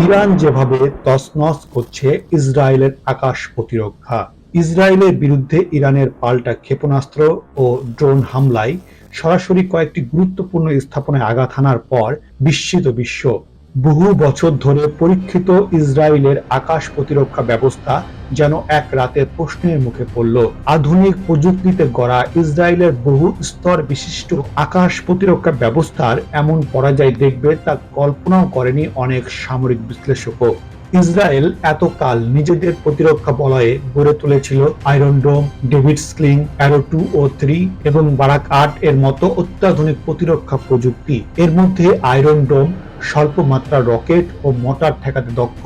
Iran যেভাবে তসনস করছে ইসরায়েলের আকাশ প্রতিরক্ষা। ইসরায়েলের বিরুদ্ধে ইরানের পাল্টা ক্ষেপণাস্ত্র ও ড্রোন হামলায় সরাসরি কয়েকটি গুরুত্বপূর্ণ স্থাপনায় আঘাত হানার পর বিস্মিত বিশ্ব। বহু বছর ধরে পরীক্ষিত ইসরায়েলের আকাশ প্রতিরক্ষা ব্যবস্থা যেন এক রাতে প্রশ্নের মুখে পড়ল। আধুনিক প্রযুক্তিতে গড়া ইসরায়েলের বহু স্তর বিশিষ্ট আকাশ প্রতিরক্ষা ব্যবস্থার এমন পরাজয় দেখবে তা কল্পনাও করেনি অনেক সামরিক বিশ্লেষকও। ইসরায়েল এতকাল নিজেদের প্রতিরক্ষা বলয়ে গড়ে তুলেছিল iron dome David sling arrow two ও থ্রি এবং বারাক আট এর মতো অত্যাধুনিক প্রতিরক্ষা প্রযুক্তি। এর মধ্যে আয়রন ডোম স্বল্প মাত্রার রকেট ও মোটর ঠেকাতে দক্ষ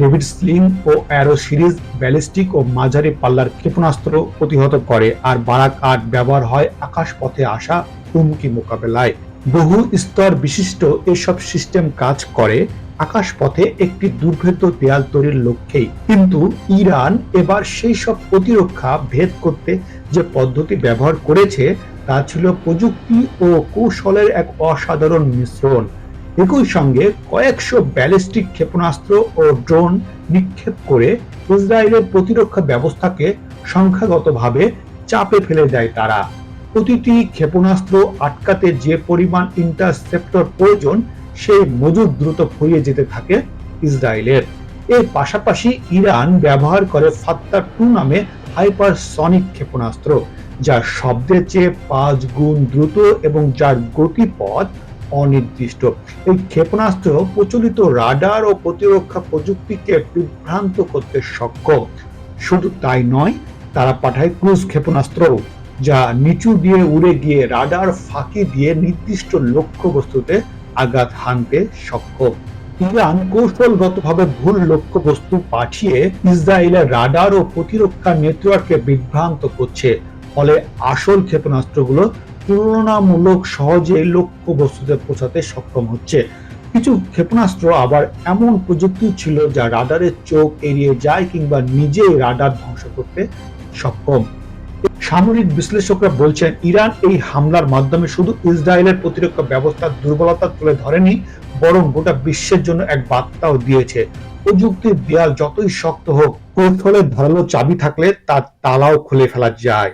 ডেভিড স্লিং ও অ্যারো সিরিজ, ব্যালিস্টিক ও মাঝারি পাল্লার ক্ষেপণাস্ত্র প্রতিহত করে। আর বারাক আট ব্যবহার হয় আকাশ পথে আসা হুমকি মোকাবেলায়। বহু স্তর বিশিষ্ট এসব সিস্টেম কাজ করে, আকাশপথে একটি দুর্ভেদ্য দেয়াল তৈরির লক্ষ্যেই। কিন্তু ইরান এবার সেই সব প্রতিরক্ষা ভেদ করতে যে পদ্ধতি ব্যবহার করেছে, তা ছিল প্রযুক্তি ও কৌশলের এক অসাধারণ মিশ্রণ। একই সঙ্গে কয়েকশো ব্যালিস্টিক ক্ষেপণাস্ত্র ও ড্রোন নিক্ষেপ করে ইসরায়েলের প্রতিরক্ষা ব্যবস্থাকে সংখ্যাগতভাবে চাপে ফেলে দেয় তারা। প্রতিটি ক্ষেপণাস্ত্র আটকাতে যে পরিমাণ ইন্টারসেপ্টর প্রয়োজন, সেই মজুদ দ্রুত ফুরিয়ে যেতে থাকে ইসরায়েলের। এর পাশাপাশি ইরান ব্যবহার করে ফাত্তা টু নামে হাইপারসনিক ক্ষেপণাস্ত্র, যা শব্দের চেয়ে পাঁচ গুণ দ্রুত এবং যার গতিপথ অনির্দিষ্ট। এই ক্ষেপণাস্ত্র প্রচলিত রাডার ও প্রতিরক্ষা প্রযুক্তিকে বিভ্রান্ত করতে সক্ষম। শুধু তাই নয়, তারা পাঠায় ক্রুজ ক্ষেপণাস্ত্র, যা নিচু দিয়ে উড়ে গিয়ে রাডার ফাঁকি দিয়ে নির্দিষ্ট লক্ষ্যবস্তুতে আঘাত হানতে সক্ষম। ইরান কৌশলগতভাবে ভুল লক্ষ্যবস্তু পাঠিয়ে ইসরায়েলের রাডার ও প্রতিরক্ষা নেটওয়ার্ককে বিভ্রান্ত করছে। ফলে আসল ক্ষেপণাস্ত্রগুলো তুলনামূলক সহজে লক্ষ্য বস্তুতে পৌঁছাতে সক্ষম হচ্ছে। কিছু ক্ষেপণাস্ত্র আবার এমন প্রযুক্তি ছিল যা রাডারের চোখ এড়িয়ে যায় কিংবা নিজেই রাডার ধ্বংস করতে সক্ষম। সামরিক বিশ্লেষকরা বলছেন, ইরান এই হামলার মাধ্যমে শুধু ইসরায়েলের প্রতিরক্ষা ব্যবস্থার দুর্বলতা তুলে ধরেনি, বরং গোটা বিশ্বের জন্য এক বার্তাও দিয়েছে। প্রযুক্তির দেয়াল যতই শক্ত হোক, কৌশলের ধারালো চাবি থাকলে তার তালাও খুলে ফেলা যায়।